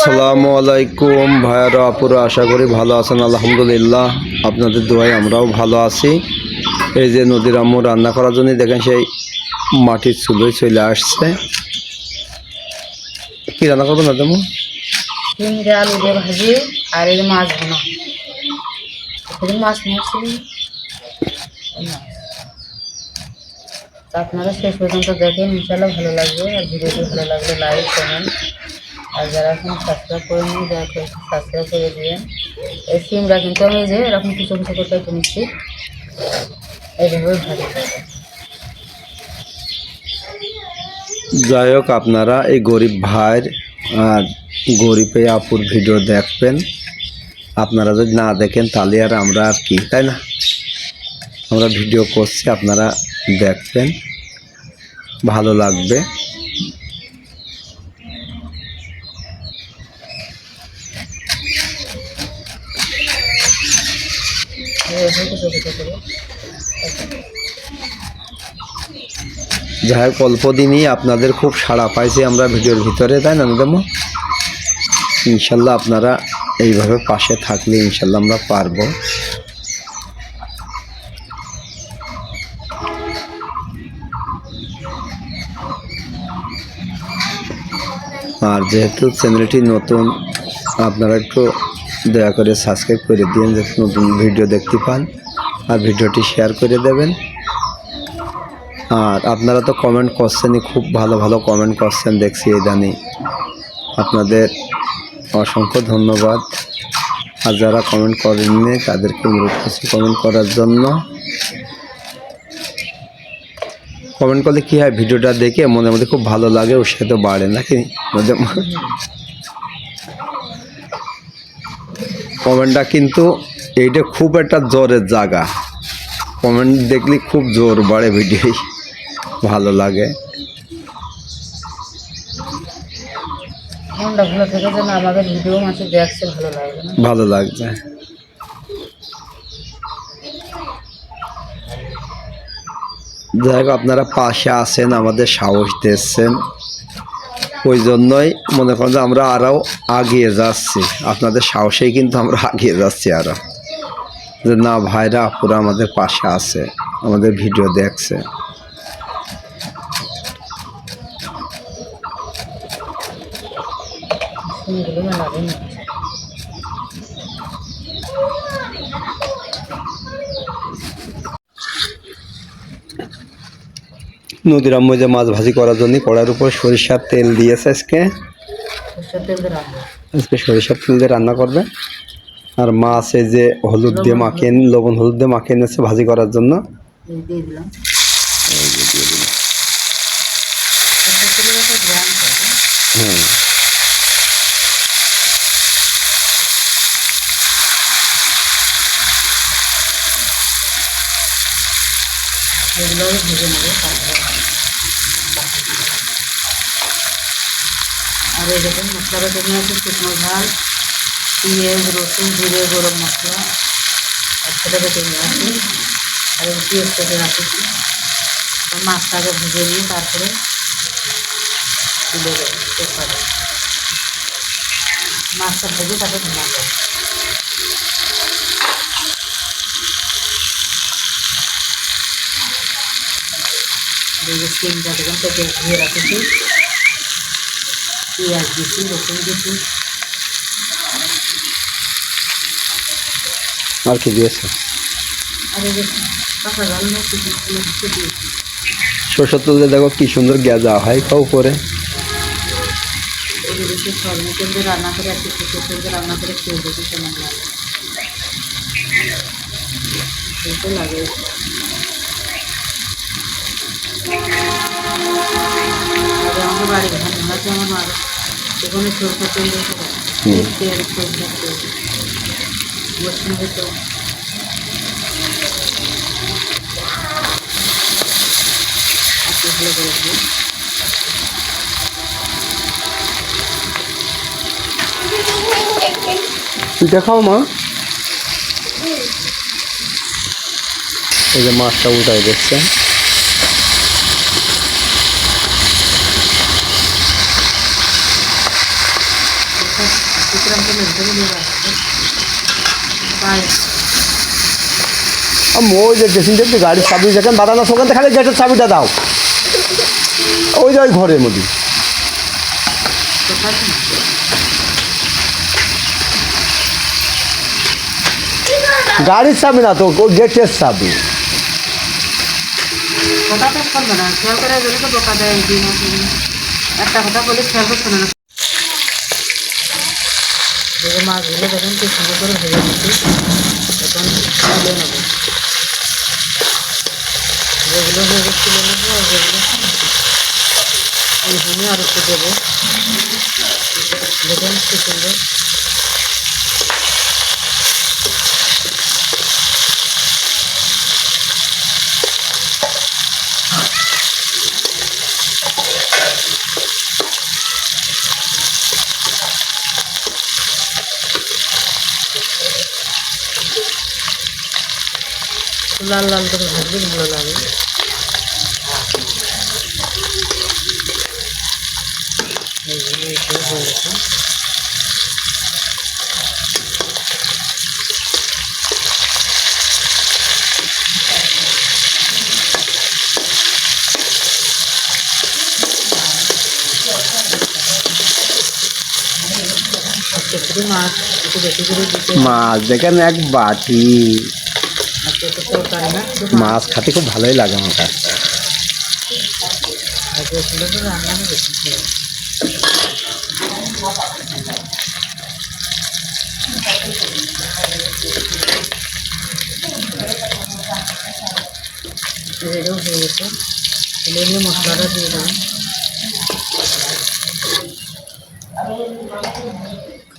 আসসালামু আলাইকুম ভাইয়ারা, আপুরা, আশা করি ভালো আছেন, আলহামদুলিল্লাহ। আপনাদের দোয়ায় আমরাও ভালো আছি। এই যে নদীর আম্মু রান্না করার জন্য দেখেন সেই মাটির চুলোয় চলে আসছে। কি রান্না করব না তেমন আপনারা শেষ পর্যন্ত দেখেন ইনশাল্লাহ ভালো লাগবে। আর ভিডিওটি ভালো লাগলে লাইক কমেন্ট আর যারা এখন সাবস্ক্রাইব করে নিন দয়া করে সাবস্ক্রাইব করে দিবেন। এই সিমটা কিন্তু আমি যে, এরকম কিছু কিছু করে কেটে নিচ্ছি এইভাবে করব যাই হোক, আপনারা এই গরিব ভাইয়ের আর গরিব আপুর ভিডিও দেখবেন। আপনারা যদি না দেখেন, তাহলে আর আমরা আর কি, তাই না? আমরা ভিডিও করছি, আপনারা দেখবেন। ভালো লাগবে। যাই হোক, অল্প দিনই আপনাদের খুব সাড়া পাইছি আমরা ভিডিওর ভিতরে, তাই না দেবো ইনশাল্লাহ আপনারা এইভাবে পাশে থাকলে ইনশাল্লাহ আমরা পারব। আর যেহেতু চ্যানেলটি নতুন, আপনারা একটু দয়া করে সাবস্ক্রাইব করে দিন যাতে নতুন ভিডিও দেখতে পান। আর ভিডিওটি শেয়ার করে দেবেন। আর আপনারা তো কমেন্ট করছেনই, খুব ভালো ভালো কমেন্ট করছেন দেখছি ইদানি। আপনাদের অসংখ্য ধন্যবাদ। আর যারা কমেন্ট করেননি, তাদেরকে অনুরোধ করছি কমেন্ট করার জন্য। কমেন্ট করলে কী হয় ভিডিওটা দেখে মনের মধ্যে খুব ভালো লাগে, ওর সাথে বাড়ে নাকি? কমেন্টটা কিন্তু এইটা খুব একটা জোরের জায়গা। কমেন্ট দেখলে খুব জোর বাড়ে ভিডিও ভালো লাগে। ভালো লাগছে। যাই হোক আপনারা পাশে আছেন আমাদের সাহস দিচ্ছেন। ওই জন্যই মনে করেন যে আমরা আরও আগিয়ে যাচ্ছি। আপনাদের সাহসেই কিন্তু আমরা আগিয়ে যাচ্ছি আরও। যে না ভাইরা আপুরা আমাদের পাশে আছে আমাদের ভিডিও দেখছে। শুনগুলো মেলা দিন নদীর আম্মু যে মাছ ভাজি করার জন্য কড়াইয়ের উপর সরিষার তেল দিয়েছে আজকে। আজকে সরিষার তেল দিয়ে রান্না করবে। আর মাছ এই যে হলুদ দিয়ে মাখিয়ে লবণ হলুদ দিয়ে মাখিয়ে নিয়েছে ভাজি করার জন্য। দিয়ে দিলাম সরষের তেলের একটা গ্রাম থাকে হুম এগুলো ভেজে নেবে আর দেখুন, মশলাটা জন্য আছে শুকনো ঝাল পেঁয়াজ রসুন জিরে গরম মশলা, একসাথে বেটে নিয়ে আসি আর পেঁয়াজ কেটে রাখেছি মাছটাকে ভেজে নিয়ে তারপরে তুলে দেবো। মাছটা ভেজে তারপরে ধোয়া দেবো সিমটা দেখুন ধুয়ে রাখেছি। পেঁয়াজ দিয়েছি রসুন দিয়েছি। আর কি দিয়েছে? সরষের তেল দেখো কি সুন্দর গেজা হয় খাও করে রান্না করে একটু রান্না করে খেয়ে দেখি কেমন লাগে। লাগে। বাড়ি সেখানে ভালো করে দিই মা। এই যে মাছটা উল্টাই দিচ্ছে বিক্রম তো মেলতে দিয়ে আসছে তাই আমি ওই যে ড্রেসিং টেবিল গাড়ির চাবি যেখানে বাঁধানো আছে থেকে খালি গেটের চাবিটা দাও। ওই যে ওই ঘরের মধ্যে। গাড়ির চাবি না তো গেটের চাবি। একটা কথা বলে, খেয়াল করছে না। দেখে মাছগুলো দেখুন কি সুন্দর করে ভেজে নিচ্ছি। এখন তুলে নেব। যেগুলো ভেজে তুলে নেব আর যেগুলো এইখানে আর একটু দেবো। দেখুন কি সুন্দর। লাল লাল করে ভাজলে ভালো লাগে। মাছ দেখেন এক বাটি আজকে তো তরকারি না শুধু মাছ খেতে খুব ভালোই লাগে আমার কাছে আজকে ছিল তো রান্না আমি বেশি খাই। রেডিও হয়ে গেছে তুলে নিয়ে মশলাটা দিয়ে দেবো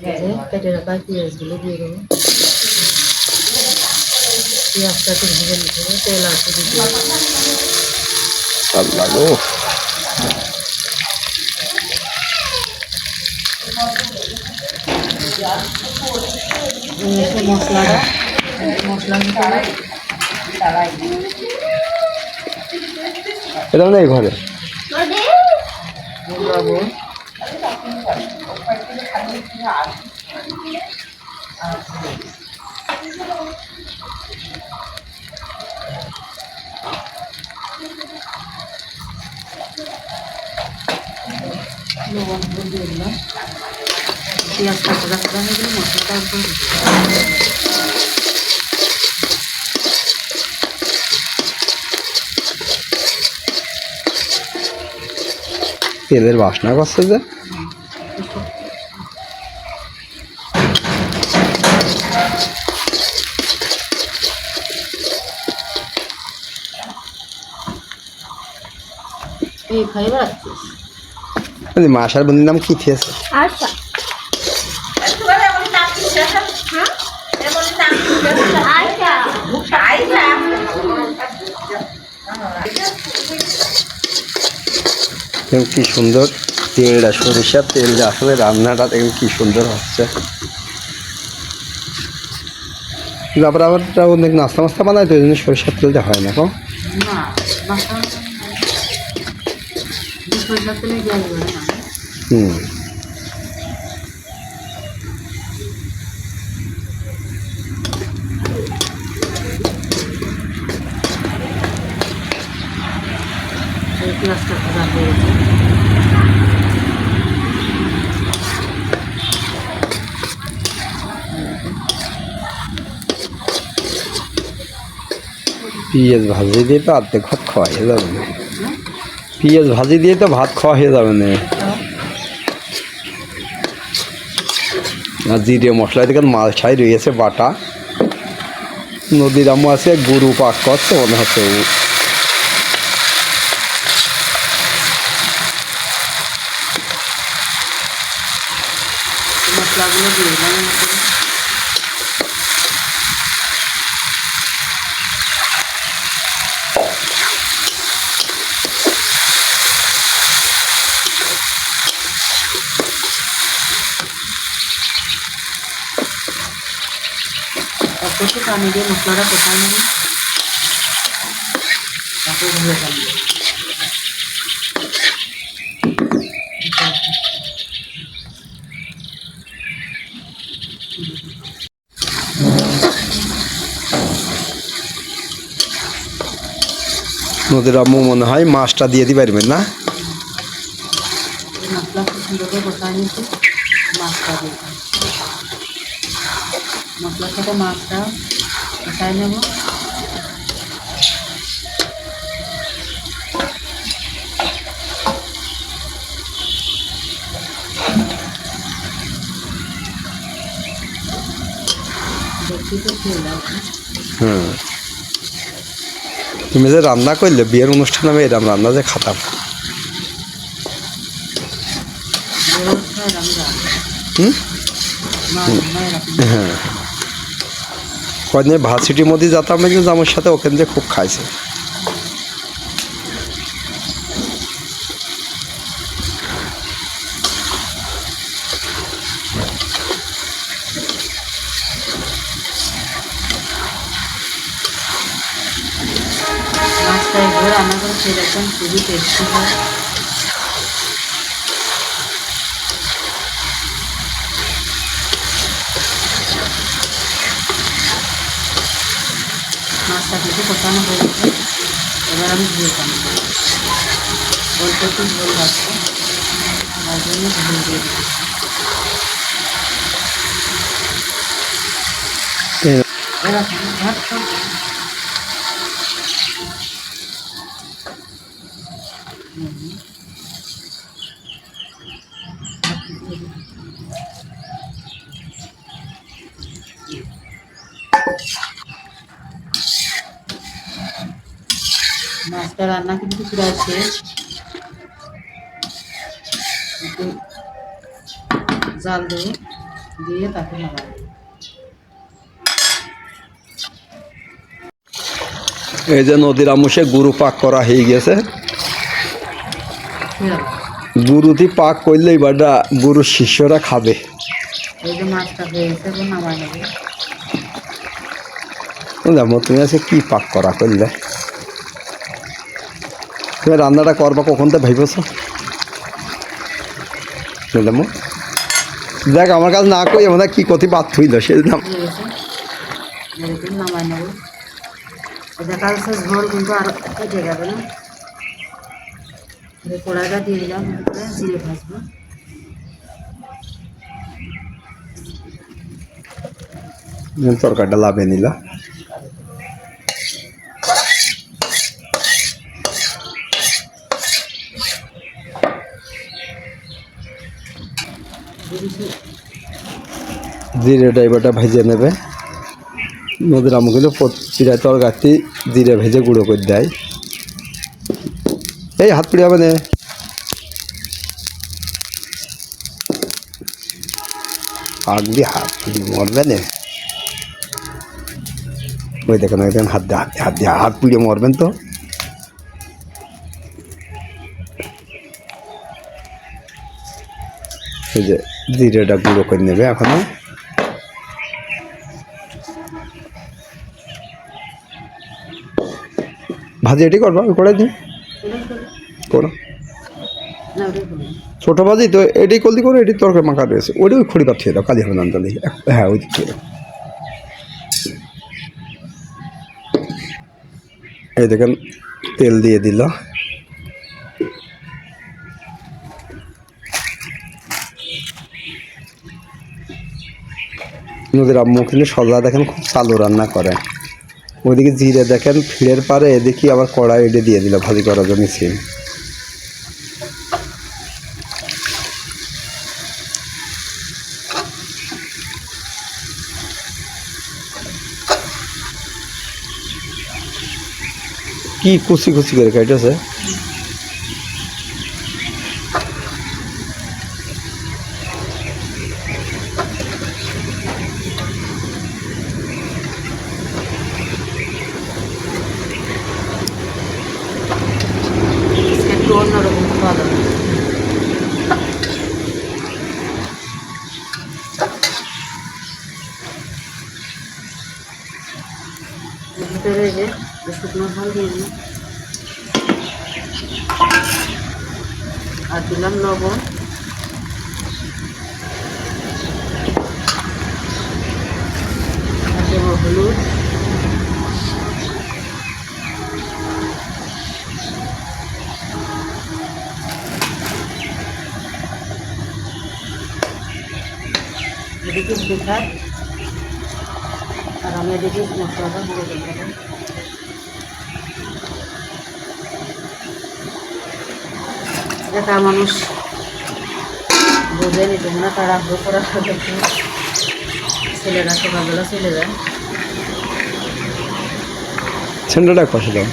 এই যে, কেটে রাখা পেঁয়াজগুলো দিয়ে দেবো পেঁয়াজটা একটু ভেজে নিতে হবে তেল আর একটু দিয়ে দেবো আল্লাহ গো এসে মশলাটা মশলা মশলা এটা নেই ঘরে লবণ লবণ হলুদ দিয়ে দিলাম পেঁয়াজ কাঁচা কাঁচা হয়ে গেলে মশলাটা একদম দিতে হবে। তেলের বাসনা করছে যে এই খাইবার আসছিস এই মাসার বন্ধুর নাম কি থিয়েছে আশা। দেখুন কি সুন্দর তেলটা সরিষার তেলটা আসলে রান্নাটা দেখুন কি সুন্দর হচ্ছে। আবার আবার অনেক নাস্তা মাস্তা বানায় তো ওই জন্য সরিষার তেলটা হয় না কো না। পেঁয়াজটা ভাজা হয়ে গেছে পেঁয়াজ ভাজি দিয়ে তো অর্ধেক ভাত খাওয়া হয়ে যাবে। না পেঁয়াজ ভাজি দিয়ে তো ভাত খাওয়া হয়ে যাবে না। জিরে মশলা দেখেন মাল ছাই রয়েছে, বাটা। নদীর আম্মু আছে, গরু পাক করছে, মনে হচ্ছে মশলাগুলো দিয়ে এর তো পানি দিয়ে মশলাটা কোথায় নেবে? নদীর আম্মু মনে হয় মাছটা দিয়ে দিতে পারবেন না? এই খুব সুন্দর করে কষায় নিয়েছি। মাছটা দিয়ে। মশলার সাথে মাছটা কষায় নেব হুম। তুমি যে রান্না করলে বিয়ের অনুষ্ঠানে আমি এরকম রান্না যে খাতাম। হুম? হ্যাঁ। কদিন ভার্সিটির মধ্যে যেতাম কিন্তু আমার সাথে ওখান থেকে খুব খাইছে। করে খুবই টেস্টি হয়। মাছটা কিছু কষানো হয়ে গেছে এবার আমি ধুয়ে পানি অল্প একটু ঝোল রাখব তার জন্য ঝোল দিয়ে দিচ্ছি এরকম ভাত মাছটা রান্না কিন্তু প্রায় শেষ জাল দেবো দিয়ে তাকে লাগাবো এই যে নদীর আমুষে গুরু পাক করা হয়ে গেছে। ফেরাবো গুরুটি পাক করলে এবারটা গুরুর শিষ্যরা খাবে। দেখো তুমি আছে কি পাক করা করলে? তুমি রান্নাটা করবা কখন তো ভাইবছ বুঝলাম দেখ আমার কাছে না কই আমরা কি কথি বাদ থইল সেদিন গেছে এরকম নামাই নেব। দেখা যাচ্ছে ঝোল কিন্তু আর কেটে যাবে না। কড়াইটা দিয়ে দিলাম জিরে ভাজবো। তরকারিটা লাভে নিলা। জিরে ড্রাইভারটা ভেজে নেবে। নদীর আমগুলো চিরা তরকারি জিরে ভেজে গুঁড়ো করে দেয়। এই হাত পিড়ে হবে না দিয়ে হাত পিড়ি মরবে না। ওই দেখেন ওই দেখেন হাত হাত দিয়ে হাত দিয়ে হাত পিড়ে মরবেন তো। যে জিরেটা গুঁড়ো করে নেবে এখনও। ভাজি এটি করবা? করে দিই করো। ছোটো ভাজি তো এটি কলদি করো এটি তরকারি মাখা রয়েছে। ওইটা ওই খড়ি পাঠিয়ে দাও না হ্যাঁ ওই থেকে এই দেখেন, তেল দিয়ে দিল। নদীর আম্মু সজা দেখেন খুব চালু রান্না করে। ওইদিকে জিরে দেখেন ফিরের পারে এদিকে আবার কড়াই এটে দিয়ে দিল ভাজি করার জন্য সিম। কি কুচি কুচি করে কাটছে একটু অন্যরকম খাওয়া দাওয়া এর ভিতরে এই যে এই শুকনো ফল দিয়ে দিই আর দিলাম লবণ হলুদ। এদিকে আর আমি এদিকে মশলাটা গুঁড়ো করে দেবো। একা মানুষ বোঝেনি নিতে মনে তারা আগ্রহ করার সাথে ছেলেরা সকালবেলা চলে যায়। ছেলেটা পাশে দাও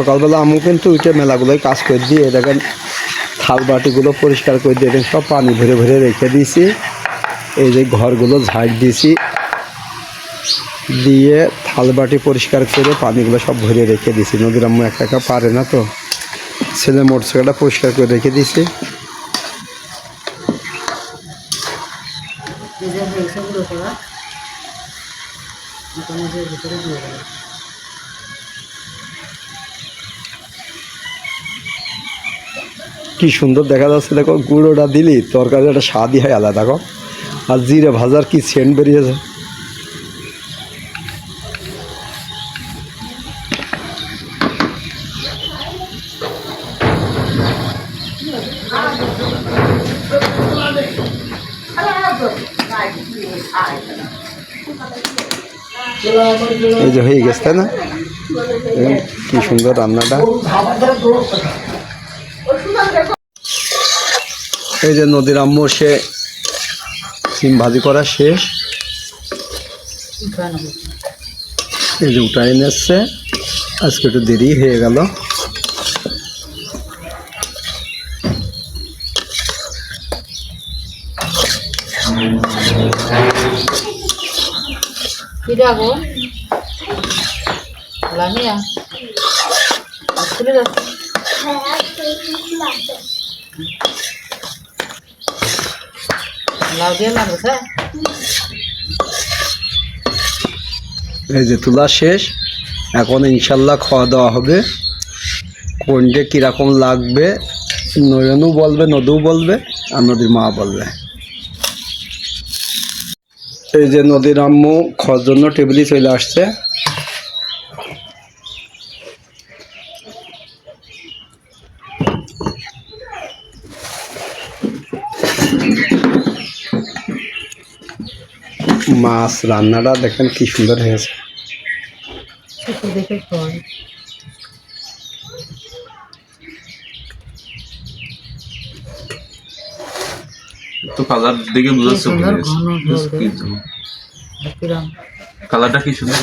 সকালবেলা আমু কিন্তু উঠে মেলাগুলোই কাজ করে দিয়ে দেখেন থাল বাটিগুলো পরিষ্কার করে দিয়ে দেখেন, সব পানি ভরে ভরে রেখে দিয়েছি। এই যে ঘরগুলো ঝাড় দিয়েছি। দিয়ে থাল বাটি পরিষ্কার করে পানিগুলো সব ভরে রেখে দিয়েছি। নদীর আম্মু একা একা পারে না তো। ছেলে মোটরসাইকেলটা পরিষ্কার করে রেখে দিয়েছি। ভিতরে দিয়ে কি সুন্দর দেখা যাচ্ছে, দেখো, গুঁড়োটা দিলি তরকারি একটা স্বাদই হয় আলাদা, দেখো। আর জিরে ভাজার কি সেন্ট বেরিয়েছে। এই যে হয়ে গেছে, তাই না? কি সুন্দর রান্নাটা। এই যে নদীর আম্মু, সে সিম ভাজি করা শেষ। এই যে উঠাই নিচ্ছে। আজকে একটু দেরি হয়ে গেল লাউ দিয়ে লাগবে স্যার এই যে তোলা শেষ। এখন ইনশাল্লাহ খাওয়া দাওয়া হবে। কোনটা কীরকম লাগবে নয়নও বলবে নদীও বলবে, আর নদীর মা বলবে। এই যে নদীর আম্মু খাওয়ার জন্য টেবিলে চলে আসছে। মাছ রান্নাটা দেখেন কি সুন্দর হয়েছে শুধু দেখে খাওয়াই তো কালার দেখে বোঝা যাচ্ছে সুন্দর ভেজ। ঘন ভেজ ঝোল কি দেয়। ঝোল? কিরম কালারটা কি সুন্দর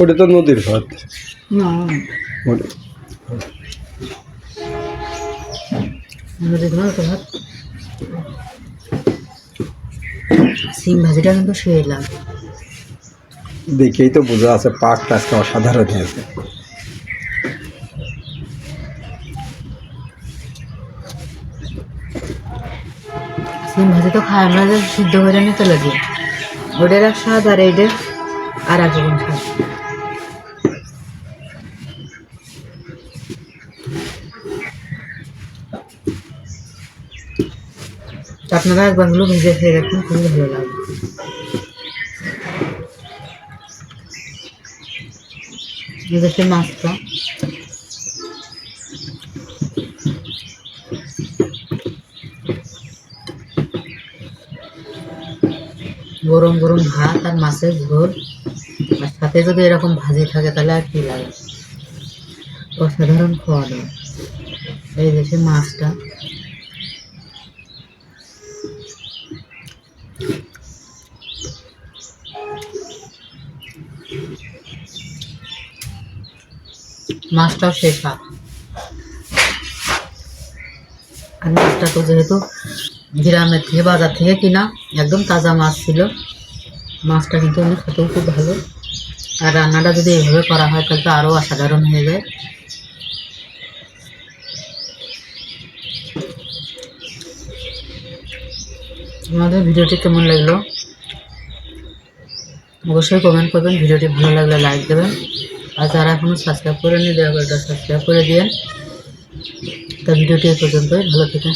ওটা তো নদীর ভাত। সিম ভাজিটা কিন্তু শুয়ে লাগে দেখেই তো বোঝা আছে পাকটা আজকে অসাধারণ হয়েছে সিম ভাজি তো খায় আমরা সিদ্ধ করে নিতে লাগে। ওটার এক স্বাদ আর এইটার আর এক স্বাদ। আপনারা একবার হলো ভিজে খেয়ে দেখুন, খুবই ভালো লাগবে মাছটা। গরম গরম ভাত আর মাছের ঝোল। আর সাথে যদি এরকম ভাজি থাকে, তাহলে আর কি লাগে? অসাধারণ খাওয়া দাওয়া। এই দেশে মাছটা। মাছটাও সেই স্বাদ আর মাছটা তো যেহেতু গ্রামের থেকে, বাজার থেকে কিনা, একদম তাজা মাছ ছিল, মাছটা কিন্তু অনেক খেতেও খুব ভালো। আর রান্নাটা যদি এইভাবে করা হয়, তাহলে তো আরও অসাধারণ হয়ে যায়। আমাদের ভিডিওটি কেমন লাগল? অবশ্যই কমেন্ট করবেন, ভিডিওটি ভালো লাগলে লাইক দেবেন। আর যারা এখনও সাবস্ক্রাইব করেনি দয়া করে সাবস্ক্রাইব করে দিন তা ভিডিওটি এ পর্যন্তই। ভালো থেকে